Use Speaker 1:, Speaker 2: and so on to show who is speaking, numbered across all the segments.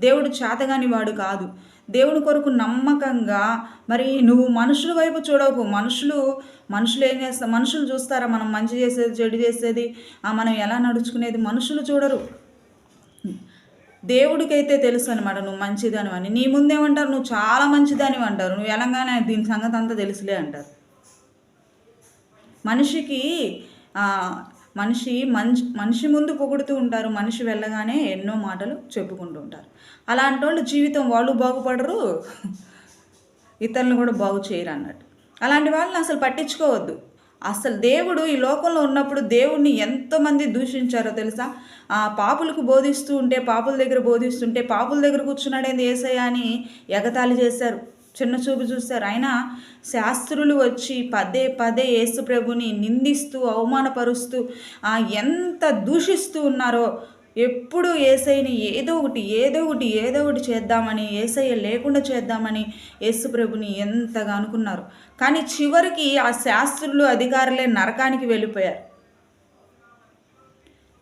Speaker 1: దేవుడు చేతగాని వాడు కాదు. దేవుని కొరకు నమ్మకంగా మరి నువ్వు మనుషుల వైపు చూడవు మనుషులు మనుషులు ఏం చేస్తారు మనుషులు చూస్తారా? మనం మంచి చేసేది చెడు చేసేది? ఆ మనం ఎలా నడుచుకునేది? మనుషులు చూడరు. దేవుడికైతే తెలుసు అనమాట నువ్వు మంచిదని అని నీ ముందేమంటారు? నువ్వు చాలా మంచిదని అంటారు. నువ్వు ఎలాగానే దీని సంగతి అంతా తెలుసులే అంటారు. మనిషికి మనిషి మనిషి మనిషి ముందు పొగుడుతూ ఉంటారు మనిషి వెళ్ళగానే ఎన్నో మాటలు చెప్పుకుంటూ ఉంటారు. అలాంటి వాళ్ళు జీవితం వాళ్ళు బాగుపడరు ఇతరులను కూడా బాగు చేయరు అన్నట్టు. అలాంటి వాళ్ళని అసలు పట్టించుకోవద్దు. అసలు దేవుడు ఈ లోకంలో ఉన్నప్పుడు దేవుడిని ఎంతమంది దూషించారో తెలుసా? ఆ పాపులకు బోధిస్తూ ఉంటే పాపుల దగ్గర బోధిస్తుంటే పాపుల దగ్గర కూర్చున్నాడేంది ఏసయ్య అని ఎగతాళి చేశారు. చిన్న చూపు చూస్తారు. అయినా శాస్త్రులు వచ్చి పదే పదే యేసు ప్రభుని నిందిస్తూ అవమానపరుస్తూ ఎంత దూషిస్తూ ఉన్నారో ఎప్పుడు ఏసైని ఏదో ఒకటి ఏదో ఒకటి ఏదో ఒకటి చేద్దామని ఏసయ్య లేకుండా చేద్దామని యేసు ప్రభుని ఎంతగా అనుకున్నారు. కానీ చివరికి ఆ శాస్త్రులు అధికారులే నరకానికి వెళ్ళిపోయారు.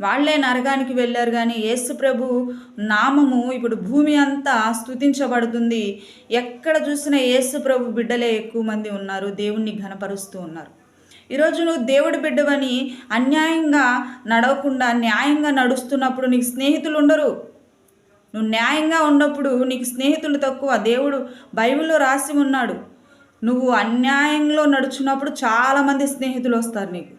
Speaker 1: వాళ్ళే నరకానికి వెళ్ళారు కానీ యేసుప్రభు నామము ఇప్పుడు భూమి అంతా స్తుతించబడుతుంది. ఎక్కడ చూసినా యేసుప్రభు బిడ్డలే ఎక్కువ మంది ఉన్నారు దేవుణ్ణి ఘనపరుస్తూ ఉన్నారు. ఈరోజు నువ్వు దేవుడి బిడ్డవని అన్యాయంగా నడవకుండా న్యాయంగా నడుస్తున్నప్పుడు నీకు స్నేహితులు ఉండరు. నువ్వు న్యాయంగా ఉన్నప్పుడు నీకు స్నేహితులు తక్కువ దేవుడు బైబిల్లో రాసి ఉన్నాడు. నువ్వు అన్యాయంలో నడుచున్నప్పుడు చాలామంది స్నేహితులు వస్తారు నీకు.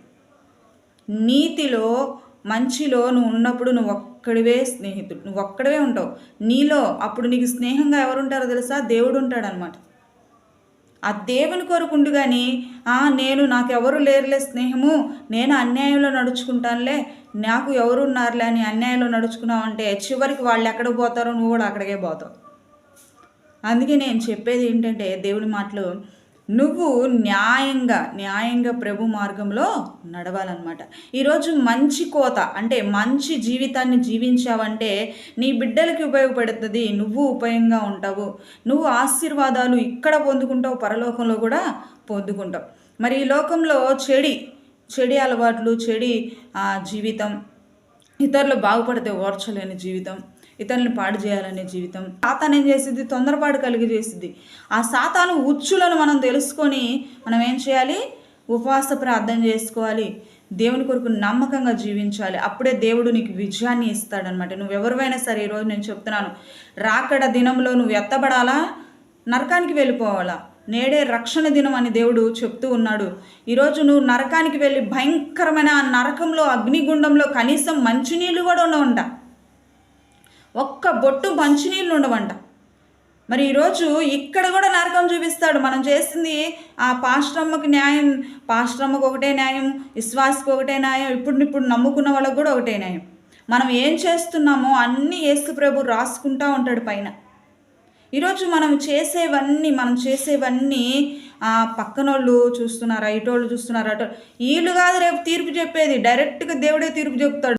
Speaker 1: నీతిలో మంచిలో నువ్వు ఉన్నప్పుడు నువ్వు ఒక్కడివే స్నేహితుడు నువ్వు ఒక్కడివే ఉంటావు. నీలో అప్పుడు నీకు స్నేహంగా ఎవరు ఉంటారో తెలుసా? దేవుడు ఉంటాడనమాట. ఆ దేవుని కోరుకుండు కానీ "ఆ, నేను నాకు లేరులే స్నేహము నేను అన్యాయంలో నడుచుకుంటానులే నాకు ఎవరు ఉన్నారులే అని అన్యాయంలో నడుచుకున్నావు అంటే చివరికి వాళ్ళు ఎక్కడికి పోతారో నువ్వు కూడా అక్కడికే పోతావు. అందుకే నేను చెప్పేది ఏంటంటే దేవుని మాటలు నువ్వు న్యాయంగా న్యాయంగా ప్రభు మార్గంలో నడవాలన్నమాట. ఈరోజు మంచి కోత అంటే మంచి జీవితాన్ని జీవించావంటే నీ బిడ్డలకి ఉపయోగపడుతుంది నువ్వు ఉపయోగంగా ఉంటావు. నువ్వు ఆశీర్వాదాలు ఇక్కడ పొందుకుంటావు పరలోకంలో కూడా పొందుకుంటావు. మరి ఈ లోకంలో చెడి చెడి అలవాట్లు చెడి జీవితం ఇతరులు బాగుపడితే ఓర్చలేని జీవితం ఇతరులను పాడు చేయాలనే జీవితం. సాతాన్ ఏం చేసింది తొందరపాటు కలిగి చేసింది ఆ సాతాను ఉచ్చులను మనం తెలుసుకొని మనం ఏం చేయాలి? ఉపవాస ప్రార్థన చేసుకోవాలి. దేవుని కొరకు నమ్మకంగా జీవించాలి. అప్పుడే దేవుడు నీకు విజయాన్ని ఇస్తాడనమాట నువ్వు ఎవరివైనా సరే ఈరోజు నేను చెప్తున్నాను. రాకడ దినంలో నువ్వు ఎత్తబడాలా? నరకానికి వెళ్ళిపోవాలా? నేడే రక్షణ దినం అని దేవుడు చెప్తూ ఉన్నాడు. ఈరోజు నువ్వు నరకానికి వెళ్ళి భయంకరమైన ఆ నరకంలో అగ్నిగుండంలో కనీసం మంచినీళ్ళు కూడా ఉండవంట. ఒక్క బొట్టు మంచినీళ్ళు ఉండవంట. మరి ఈరోజు ఇక్కడ కూడా నరకం చూపిస్తాడు. మనం చేసింది ఆ పాశ్రమ్మకి న్యాయం పాశ్రమ్మకు ఒకటే న్యాయం విశ్వాసకు ఒకటే న్యాయం ఇప్పుడు ఇప్పుడు నమ్ముకున్న వాళ్ళకు కూడా ఒకటే న్యాయం. మనం ఏం చేస్తున్నామో అన్నీ యేసు ప్రభు రాసుకుంటా ఉంటాడు పైన. ఈరోజు మనం చేసేవన్నీ మనం చేసేవన్నీ ఆ పక్కనోళ్ళు చూస్తున్నారా ఇటోళ్ళు చూస్తున్నారా అటో వీళ్ళు కాదు రేపు తీర్పు చెప్పేది. డైరెక్ట్గా దేవుడే తీర్పు చెప్తాడు.